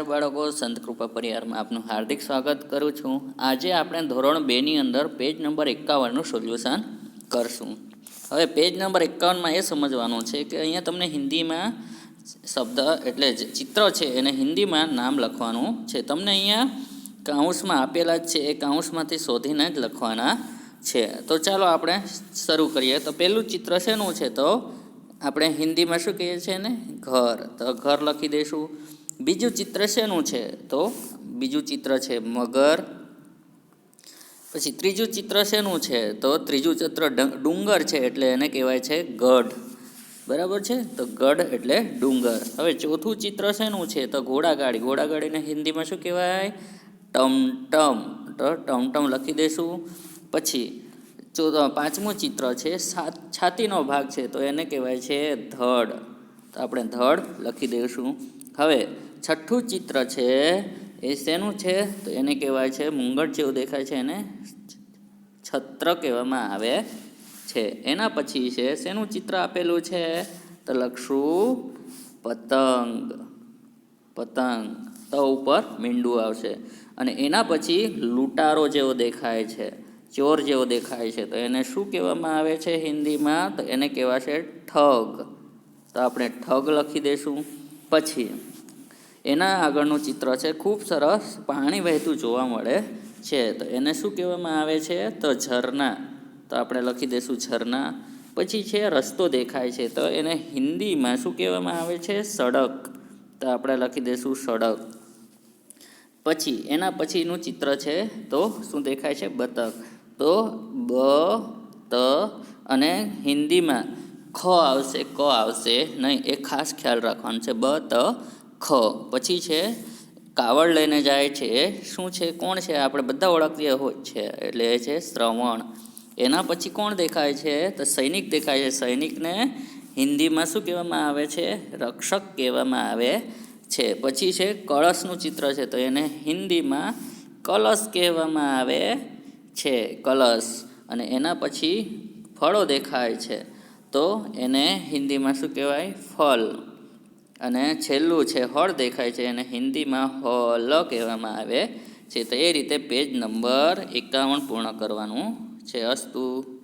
બાળકો, સંત કૃપા પરિવારમાં આપનું હાર્દિક સ્વાગત કરું છું. આજે આપણે ધોરણ બેની અંદર પેજ નંબર એકાવનનું સોલ્યુશન કરશું. હવે પેજ નંબર એકાવનમાં એ સમજવાનું છે કે અહીંયા તમને હિન્દીમાં શબ્દ એટલે જે ચિત્ર છે એને હિન્દીમાં નામ લખવાનું છે. તમને અહીંયા કાઉન્સમાં આપેલા જ છે, એ કાઉન્સમાંથી શોધીને જ લખવાના છે. તો ચાલો આપણે શરૂ કરીએ. તો પહેલું ચિત્ર શેનું છે? તો આપણે હિન્દીમાં શું કહીએ છીએ ને? ઘર. તો ઘર લખી દઈશું. બીજું ચિત્ર શેનું છે? તો બીજું ચિત્ર છે મગર. પછી ત્રીજું ચિત્ર શેનું છે? તો ત્રીજું ચિત્ર ડુંગર છે એટલે એને કહેવાય છે ગઢ. બરાબર છે? તો ગઢ એટલે ડુંગર. હવે ચોથું ચિત્ર શેનું છે? તો ઘોડાગાડી. ઘોડાગાડીને હિન્દીમાં શું કહેવાય? ટમટમ તો ટમટમ લખી દઈશું. પછી ચો પાંચમું ચિત્ર છે છાતીનો ભાગ છે તો એને કહેવાય છે ધડ. તો આપણે ધડ લખી દઈશું. હવે છઠ્ઠું ચિત્ર છે, એ શેનું છે? તો એને કહેવાય છે મુંગટ જેવું દેખાય છે એને. છત્ર કહેવામાં આવે છે. એના પછી છે, શેનું ચિત્ર આપેલું છે? તો લખશું, પતંગ. પતંગ. ત ઉપર મીંડું આવશે. અને એના પછી લૂંટારો જેવો દેખાય છે. ચોર જેવો દેખાય છે. તો એને શું કહેવામાં આવે છે હિન્દીમાં? તો એને કહેવાશે ઠગ. તો આપણે ઠગ લખી દઈશું પછી એના આગળનું ચિત્ર છે, ખૂબ સરસ પાણી વહેતું જોવા મળે છે. તો એને શું કહેવામાં આવે છે? તો ઝરના. તો આપણે લખી દઈશું ઝરના. પછી છે, રસ્તો દેખાય છે. તો એને હિન્દીમાં શું કહેવામાં આવે છે? સડક. તો આપણે લખી દઈશું સડક. પછી, એના પછીનું ચિત્ર છે, તો શું દેખાય છે? બતક. તો બ, ત અને હિન્દીમાં ખ આવશે, ક આવશે. નહીં, એ ખાસ ખ્યાલ રાખવાનો છે. બ, ત ખ, પછી છે કાવડ લઈને જાય છે. શું છે, કોણ છે, આપણે બધા ઓળખીએ હોય છે, એટલે એ છે શ્રવણ. એના પછી કોણ દેખાય છે, તો સૈનિક દેખાય છે. સૈનિકને હિન્દીમાં શું કહેવામાં આવે છે, રક્ષક કહેવામાં આવે છે. પછી છે કળશનું ચિત્ર છે, તો એને હિન્દીમાં કલશ કહેવામાં આવે છે, કલશ. અને એના પછી ફળો દેખાય છે, તો એને હિન્દીમાં શું કહેવાય ફળ અને છેલ્લું છે, હળ દેખાય છે એને હિન્દીમાં હલ કહેવામાં આવે છે. તો એ રીતે પેજ નંબર એકાવન પૂર્ણ કરવાનું છે અસ્તુ.